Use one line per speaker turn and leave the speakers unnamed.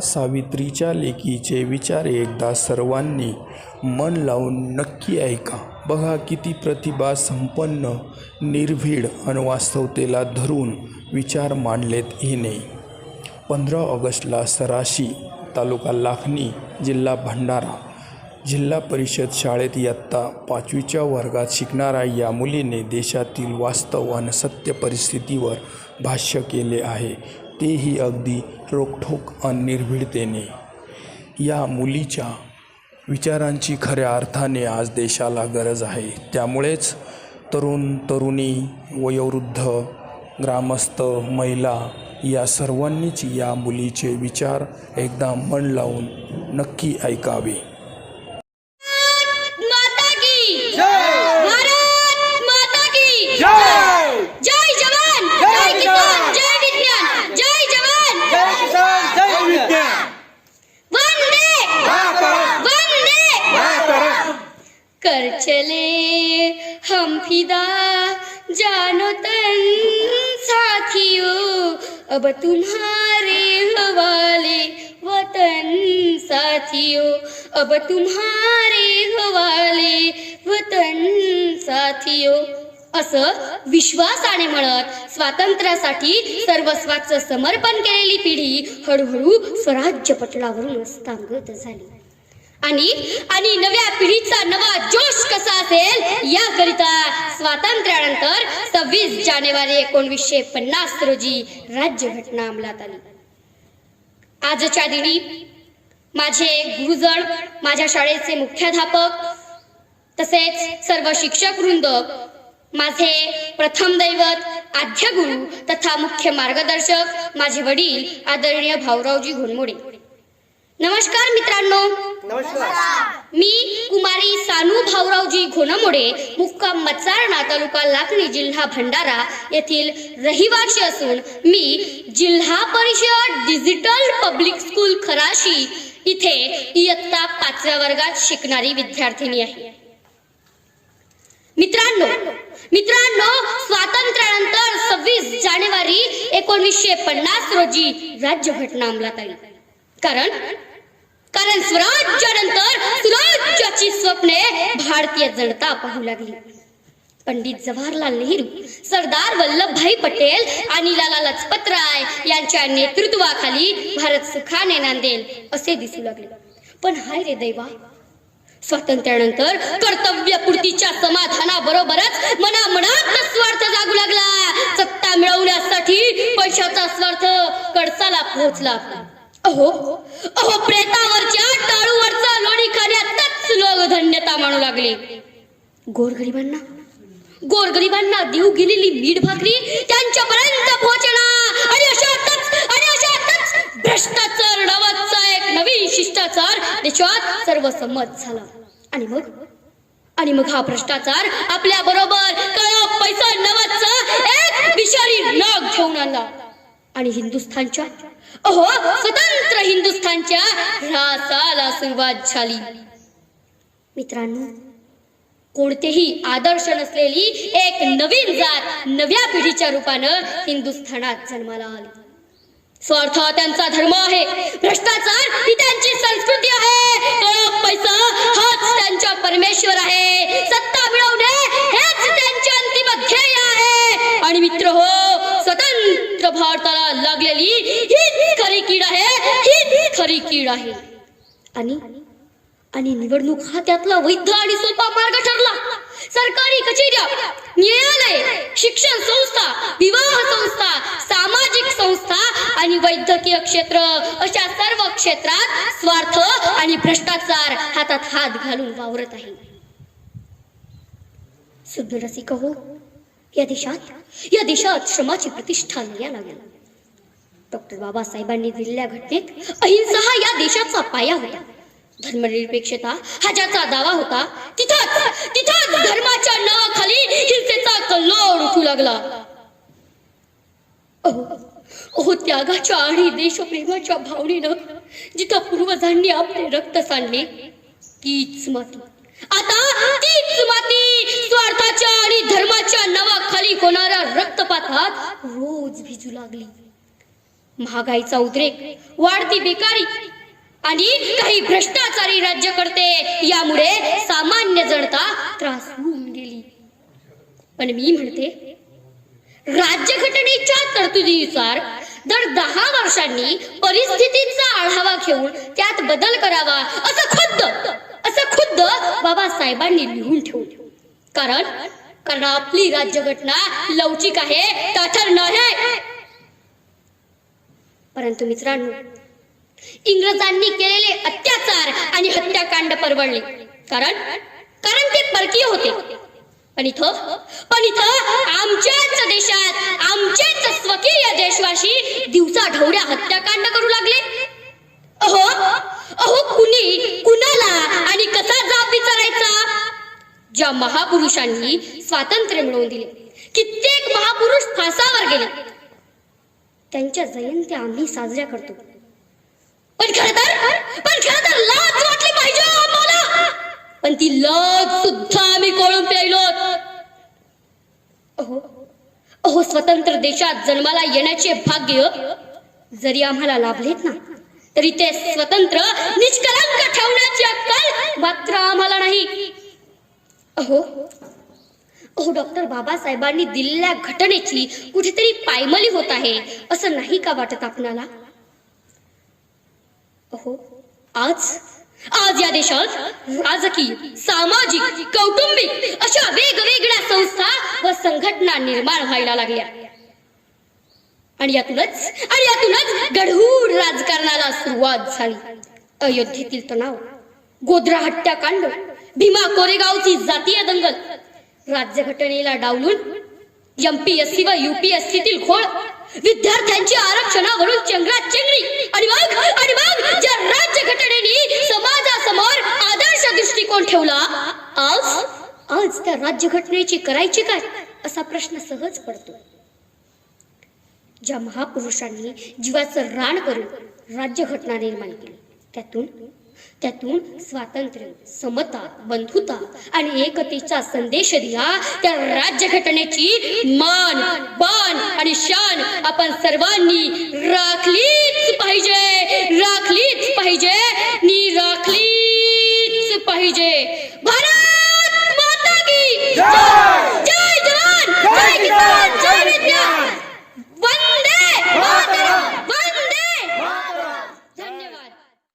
सावित्रीच्या लेकीचे विचार एकदा सर्वांनी मन लावून नक्की ऐका. बघा किती प्रतिभा संपन्न निर्भीड आणि वास्तवतेला धरून विचार मांडलेत हिने. पंधरा ऑगस्टला सराशी तालुका लाखणी जिल्हा भंडारा जिल्हा परिषद शाळेत इयत्ता पाचवीच्या वर्गात शिकणाऱ्या या मुलीने देशातील वास्तव आणि सत्य परिस्थितीवर भाष्य केले आहे. तेही अगदी रोखठोक आणि निर्भीडतेने. या मुलीच्या विचारांची खऱ्या अर्थाने आज देशाला गरज आहे. त्यामुळेच तरुण तरुणी वयोवृद्ध ग्रामस्थ महिला या सर्वांनीच या मुलीचे विचार एकदा मन लावून नक्की ऐकावे
माता की
जय
भारत माता की
जय
जय जवान
जय
जय किसान जय विज्ञान जय जवान
जय किसान जय विज्ञान
वंदे
मातरम
वंदे
मातरम
कर चले हम फिदा जानो तन साथियों अब तुम्हारे हवाले वतन साथियों अब तुम्हारे हवाले वतन साथियों। असं विश्वासाने म्हणत स्वातंत्र्यासाठी सर्वस्वाचं समर्पण केलेली पिढी हळूहळू स्वराज्य पटलावरून स्थांगत झाली. आणि आणि नव्या पिढीचा नवा जोश कसा असेल याकरिता स्वातंत्र्यानंतर सव्वीस जानेवारी एकोणवीसशे पन्नास रोजी राज्यघटना अंमलात आली. आजच्या दिनी माझे गुरुजन माझ्या शाळेचे मुख्याध्यापक तसेच सर्व शिक्षक वृंद माझे प्रथम दैवत आद्य गुरु तथा मुख्य मार्गदर्शक माझे वडील आदरणीय भाऊरावजी घोणमोडे नमस्कार मित्रांनो.
नमस्कार.
मी कुमारी सानू भाऊरावजी घोनमोडे मुक्काम मचारणा तालुका लाखणी जिल्हा भंडारा येथील रहिवासी असून मी जिल्हा परिषद डिजिटल पब्लिक स्कूल खराशी इथे इयत्ता पाचव्या वर्गात शिकणारी विद्यार्थिनी आहे. मित्रांनो मित्रांनो स्वातंत्र्यानंतर सव्वीस जानेवारी एकोणीसशे पन्नास रोजी राज्यघटना अंमलात आली. कारण कारण स्वराज्यानंतर सुराज्याची स्वप्ने भारतीय जनता पाहू लागली. पंडित जवाहरलाल नेहरू सरदार वल्लभभाई पटेल आणि लाला लजपत राय यांच्या नेतृत्वाखाली भारत सुखाने नांदेल असे दिसू लागले. पण हाय रे दैवा स्वातंत्र्यानंतर कर्तव्यपूर्तीच्या समाधानाबरोबरच मनामनात स्वार्थ जागू लागला. सत्ता मिळवण्यासाठी पैशाचा स्वार्थ कडसाला पोहोचला. अहो अहो प्रेतावरच्या टाळूवरचा लोणी खाण्यातच लोक धन्यता मानू लागले. गोरगरिबांना? गोरगरिबांना देऊ गेलेली मीठ भाकरी त्यांच्यापर्यंत पोहोचणार आणि अशातच आणि अशातच भ्रष्टाचार नावाचा एक नवीन शिष्टाचार देशात सर्वसंमत झाला. आणि मग? आणि मग हा भ्रष्टाचार आपल्या बरोबर काळा पैसा नावाचा एक विषारी नाग घेऊन आला. आणि हिंदुस्थानच्या? अहो स्वतंत्र हिंदुस्थानच्या ह्रासाला सुरुवात झाली. मित्रांनो कोणतेही आदर्श नसलेली एक नवीन जात नव्या पिढीच्या रूपानं हिंदुस्थानात जन्माला आली. स्वार्थ त्यांचा धर्म आहे भ्रष्टाचार ही त्यांची संस्कृती आहे. पैसा हाच त्यांचा परमेश्वर आहे. आहे. आणि आणि निवडणूक हा त्यातला वैध आणि सोपा मार्ग ठरला. सरकारी कचेऱ्या न्यायालय शिक्षण संस्था विवाह संस्था सामाजिक संस्था आणि वैद्यकीय क्षेत्र अशा सर्व क्षेत्रात स्वार्थ आणि भ्रष्टाचार हातात हात घालून वावरत आहे. सुज्ञ रसिक हो या देशात या देशात श्रमाची प्रतिष्ठा न्यायला लागेल. डॉक्टर बाबासाहेबांनी दिलेल्या घटनेत अहिंसा हा या देशाचा पाया होता. धर्मनिरपेक्षता हा ज्याचा दावा होता तिथं तिथं धर्माच्या नावाखाली हिंसेचा कल्लोळ उठू लागला. अहो त्यागाच्या आणि देशप्रेमाच्या भावनेनं जिथं पूर्वजांनी आपले रक्त सांडले तीच माती. आता तीच माती स्वार्थाच्या आणि धर्माच्या नावाखाली होणाऱ्या रक्तपातात रोज भिजू लागली. महागाईचा उद्रेक वाढती बेकारी आणि काही भ्रष्टाचारी राज्य करते. यामुळे सामान्य जनता त्रास होऊन गेली. पण मी म्हणते राज्यघटनेच्या तरतुदीनुसार दर दहा वर्षांनी परिस्थितीचा आढावा घेऊन त्यात बदल करावा असं खुद्द असं खुद्द बाबासाहेबांनी लिहून ठेवलं. कारण कारण आपली राज्यघटना लवचिक आहे ताठर नाही. परंतु मित्रांनो इंग्रजांनी केलेले अत्याचार आणि हत्याकांड परवडले. कारण कारण ते परकीय होते. पण इथं पण इथं आमच्याच देशात आमचेच स्वकीय देशवासी दिवसा ढवड्या हत्याकांड करू लागले. अहो अहो कुणी कुणाला आणि कसा जाब विचारायचा? ज्या महापुरुषांनी स्वातंत्र्य मिळवून दिले कित्येक महापुरुष फासावर गेले. त्यांच्या जयंत्या आम्ही साजऱ्या करतो. पण खरं तर पण खरं तर लाज वाटली पाहिजे आम्हाला. पण ती लाज सुद्धा आम्ही कोळून प्यायलो. अहो अहो स्वतंत्र देशात जन्माला येण्याचे भाग्य जरी आम्हाला लाभलेत ना तरी ते स्वतंत्र निष्कलंक ठेवण्याची अक्कल मात्र आम्हाला नाही. अहो अहो डॉक्टर बाबासाहेबांनी दिलेल्या घटनेची कुठेतरी पायमली होत आहे असं नाही का वाटत आपणाला? अहो आज आज या देशात राजकीय सामाजिक कौटुंबिक अशा वेगवेगळ्या संस्था व संघटना निर्माण व्हायला लागल्या. आणि यातूनच आणि यातूनच गढूळ राजकारणाला सुरुवात झाली. अयोध्येतील तणाव गोधरा हत्याकांड भीमा कोरेगावची जातीय दंगल राज्यघटनेला डावलून एमपीएससी व युपीएससीतील खोळ विद्यार्थ्यांची आरक्षणावरून चंगरात चेंगरी. आणि मग आणि मग ज्या राज्यघटनेने समाजासमोर आदर्श दृष्टिकोन ठेवला आज आज त्या राज्यघटनेची करायची काय असा प्रश्न सहज पडतो. ज्या महापुरुषांनी जीवाचं रान करून राज्यघटना निर्माण केली त्यातून त्यातून स्वातंत्र्य समता बंधुता आणि एकतेचा संदेश दिला. त्या राज्यघटनेची मान बाण आणि शान आपण सर्वांनी राखलीच पाहिजे राखलीच पाहिजे. नी राखलीच पाहिजे